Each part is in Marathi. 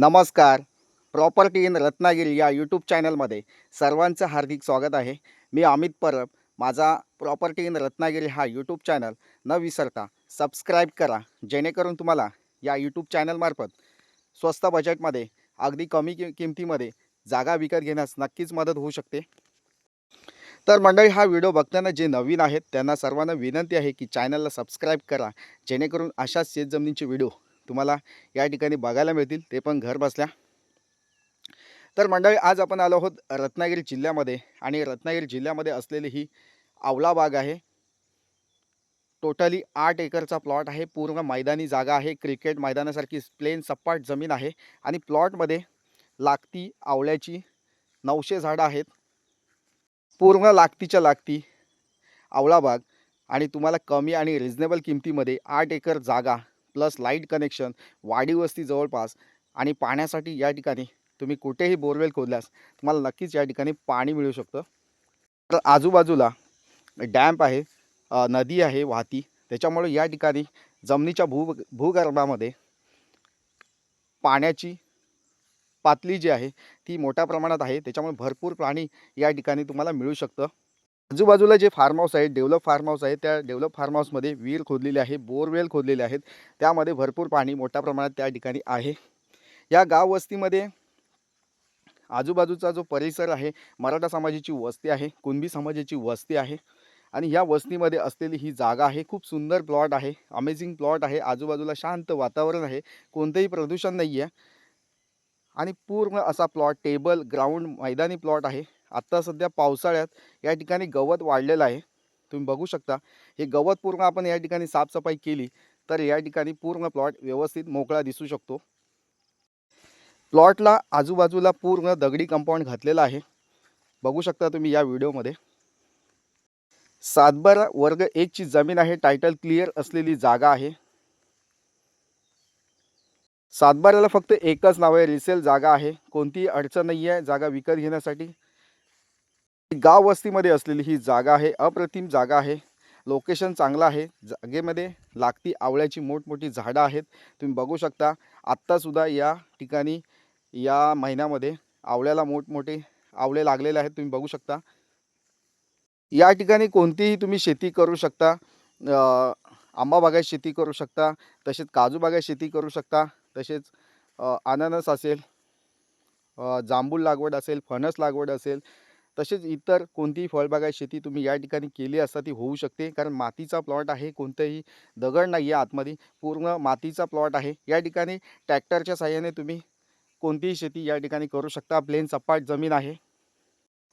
नमस्कार. प्रॉपर्टी इन रत्नागिरी या यूट्यूब चॅनलमध्ये सर्वांचं हार्दिक स्वागत आहे. मी अमित परब. माझा प्रॉपर्टी इन रत्नागिरी हा यूट्यूब चॅनल न विसरता सबस्क्राईब करा जेणेकरून तुम्हाला या यूट्यूब चॅनलमार्फत स्वस्त बजेटमध्ये अगदी कमी कि किमतीमध्ये जागा विकत घेण्यास नक्कीच मदत होऊ शकते. तर मंडळी हा व्हिडिओ बघताना जे नवीन आहेत त्यांना सर्वांना विनंती आहे की चॅनलला सबस्क्राईब करा जेणेकरून अशाच शेतजमिनीचे व्हिडिओ तुम्हाला या ठिकाणी बघायला मिळतील ते पण घर बसल्या. तर मंडळी आज आपण आलो आहोत रत्नागिरी जिल्ह्यामध्ये आणि रत्नागिरी जिल्ह्यामध्ये असलेली ही आवला बाग आहे. टोटली आठ एकरचा प्लॉट आहे पूर्ण मैदानी जागा आहे क्रिकेट मैदानासारखी प्लेन सपाट जमीन आहे आणि प्लॉटमध्ये लागती आवळ्याची नऊशे झाडं आहेत. पूर्ण लागतीच्या लागती आवळा बाग आणि तुम्हाला कमी आणि रिजनेबल किमतीमध्ये आठ एकर जागा प्लस लाइट कनेक्शन वाडी वस्ती जवळपास आणि पाण्यासाठी या ठिकाणी तुम्ही कुठेही बोरवेल खोदल्यास तुम्हाला नक्कीच या ठिकाणी पाणी मिळू शकतं. तर आजूबाजूला डॅम्प आहे नदी आहे वाहती. त्याच्यामुळे या ठिकाणी जमिनीच्या भू भूगर्भामध्ये पाण्याची पातळी जी आहे ती मोठ्या प्रमाणात आहे. त्याच्यामुळे भरपूर प्राणी या ठिकाणी तुम्हाला मिळू शकतं. आजूबाजूला जे फार्म हाऊस आहे डेव्हलप फार्म हाऊस आहे त्या डेव्हलप फार्म हाऊसमध्ये विहीर खोदलेली आहे बोरवेल खोदलेले आहेत. त्यामध्ये भरपूर पाणी मोठ्या प्रमाणात त्या ठिकाणी आहे. या गाव वस्तीमध्ये आजूबाजूचा जो परिसर आहे मराठा समाजाची वस्ती आहे कुणबी समाजाची वस्ती आहे. आणि या वस्तीमध्ये असलेली ही जागा आहे खूप सुंदर प्लॉट आहे अमेझिंग प्लॉट आहे आजूबाजूला शांत वातावरण आहे कोणतंही प्रदूषण नाही आहे आणि पूर्ण असा प्लॉट टेबल ग्राउंड मैदानी प्लॉट आहे. आत्ता सध्या पावसाळ्यात या ठिकाणी गवत वाढलेलं आहे. तुम्ही बघू शकता हे गवत पूर्ण आपण या ठिकाणी साफसफाई केली तर या ठिकाणी पूर्ण प्लॉट व्यवस्थित मोकळा दिसू शकतो. प्लॉटला आजूबाजूला पूर्ण दगडी कंपाऊंड घातलेलं आहे. बघू शकता तुम्ही या व्हिडिओमध्ये. सातबारा वर्ग एकची जमीन आहे टायटल क्लिअर असलेली जागा आहे. सातबाराला फक्त एकच नाव आहे रिसेल जागा आहे. कोणतीही अडचण नाही आहे जागा विकत घेण्यासाठी. गाव वस्तीमध्ये असलेली ही जागा आहे अप्रतिम जागा आहे. लोकेशन चांगलं आहे. जागेमध्ये लागती आवळ्याची मोठमोठी झाडं आहेत. तुम्ही बघू शकता आत्तासुद्धा या ठिकाणी या महिन्यामध्ये आवळ्याला मोठमोठे आवळे लागलेले आहेत. तुम्ही बघू शकता. या ठिकाणी कोणतीही तुम्ही शेती करू शकता. आंबा बागायत शेती करू शकता. तसेच काजू बागायत शेती करू शकता. तसेच अननस असेल जांभूळ लागवड असेल फणस लागवड असेल तसेच इतर कोणतीही फळबागायत शेती तुम्ही या ठिकाणी केली असता ती होऊ शकते. कारण मातीचा प्लॉट आहे कोणतंही दगड नाही आहे आतमध्ये. पूर्ण मातीचा प्लॉट आहे. या ठिकाणी ट्रॅक्टरच्या साह्याने तुम्ही कोणतीही शेती या ठिकाणी करू शकता. प्लेन सपाट जमीन आहे.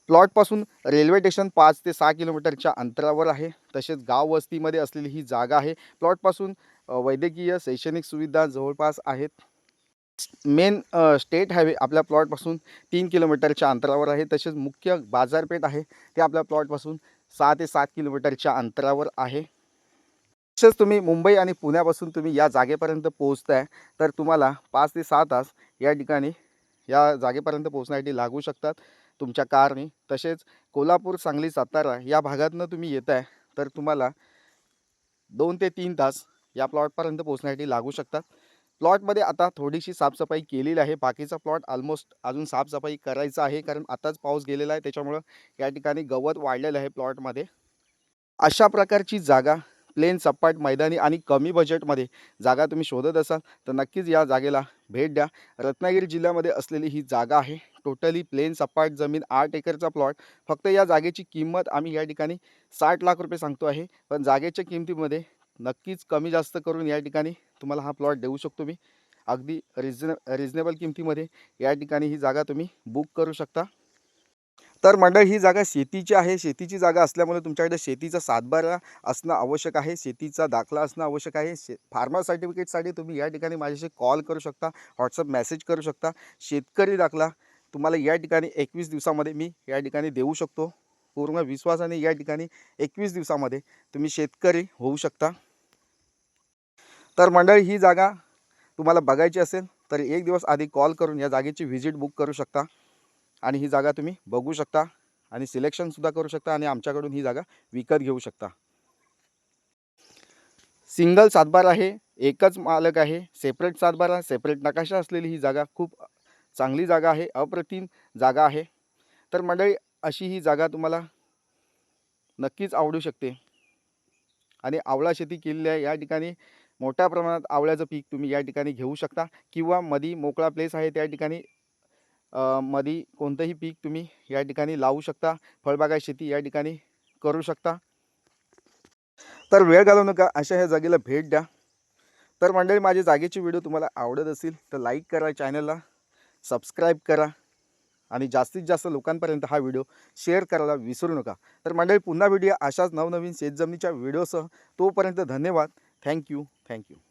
प्लॉटपासून रेल्वे स्टेशन पाच ते सहा किलोमीटरच्या अंतरावर आहे. तसेच गाव वस्तीमध्ये असलेली ही जागा आहे. प्लॉटपासून वैद्यकीय शैक्षणिक सुविधा जवळपास आहेत. मेन स्टेट हायवे आपल्या प्लॉटपासून तीन किलोमीटरच्या अंतरावर आहे. तसेच मुख्य बाजारपेठ आहे. ते आपल्या प्लॉटपासून सहा ते सात किलोमीटरच्या अंतरावर आहे. तसेच तुम्ही मुंबई आणि पुण्यापासून तुम्ही या जागेपर्यंत पोहोचताय तर तुम्हाला पाच ते सहा तास या ठिकाणी या जागेपर्यंत पोहोचण्यासाठी लागू शकतात तुमच्या कारने. तसेच कोल्हापूर सांगली सातारा या भागातनं तुम्ही येत आहे तर तुम्हाला दोन ते तीन तास या प्लॉटपर्यंत पोहोचण्यासाठी लागू शकतात. प्लॉटमध्ये आता थोडीशी साफसफाई केलेली आहे. बाकीचा प्लॉट ऑलमोस्ट अजून साफसफाई करायचा आहे. कारण आताच पाऊस गेलेला आहे. त्याच्यामुळं या ठिकाणी गवत वाढलेलं आहे प्लॉटमध्ये. अशा प्रकारची जागा प्लेन सपाट मैदानी आणि कमी बजेटमध्ये जागा तुम्ही शोधत असाल तर नक्कीच या जागेला भेट द्या. रत्नागिरी जिल्ह्यामध्ये असलेली ही जागा आहे. टोटली प्लेन सपाट जमीन आठ एकरचा प्लॉट फक्त या जागेची किंमत आम्ही या ठिकाणी साठ लाख रुपये सांगतो आहे. पण जागेच्या किमतीमध्ये नक्कीच कमी जास्त करून या ठिकाणी तुम्हाला हा प्लॉट देऊ शकतो मी. अगदी रिजने रिजनेबल किमतीमध्ये या ठिकाणी ही जागा तुम्ही बुक करू शकता. तर मंडळ ही जागा शेतीची आहे. शेतीची जागा असल्यामुळे तुमच्याकडे शेतीचा सातबारा असणं आवश्यक आहे. शेतीचा दाखला असणं आवश्यक आहे. शे फार्मर सर्टिफिकेटसाठी तुम्ही या ठिकाणी माझ्याशी कॉल करू शकता. व्हॉट्सअप मेसेज करू शकता. शेतकरी दाखला तुम्हाला या ठिकाणी एकवीस दिवसामध्ये मी या ठिकाणी देऊ शकतो. पूर्ण विश्वासाने या ठिकाणी एकवीस दिवसामध्ये तुम्ही शेतकरी होऊ शकता. तर मंडळी ही जागा तुम्हाला बघायची असेल तर एक दिवस आधी कॉल करून या जागेची व्हिजिट बुक करू शकता. आणि ही जागा तुम्ही बघू शकता आणि सिलेक्शनसुद्धा करू शकता आणि आमच्याकडून ही जागा विकत घेऊ शकता. सिंगल सातबार आहे एकच मालक आहे सेपरेट सातबारा सेपरेट नकाशा असलेली ही जागा खूप चांगली जागा आहे अप्रतिम जागा आहे. तर मंडळी अशी ही जागा तुम्हाला नक्कीच आवडू शकते. आणि आवळा शेती केलेली आहे या ठिकाणी मोठ्या प्रमाणात आवळ्याचं पीक तुम्ही या ठिकाणी घेऊ शकता किंवा मधी मोकळा प्लेस आहे त्या ठिकाणी मधी कोणतंही पीक तुम्ही या ठिकाणी लावू शकता फळबागा शेती या ठिकाणी करू शकता. तर वेळ घालवू नका अशा ह्या जागेला भेट द्या. तर मंडळी माझी जागेची व्हिडिओ तुम्हाला आवडत असेल तर लाईक करा चॅनलला सबस्क्राईब करा आणि जास्तीत जास्त लोकांपर्यंत हा व्हिडिओ शेअर करायला विसरू नका. तर मंडळी पुन्हा व्हिडिओ अशाच नवनवीन शेतजमिनीच्या व्हिडिओसह तोपर्यंत धन्यवाद. thank you. Thank you.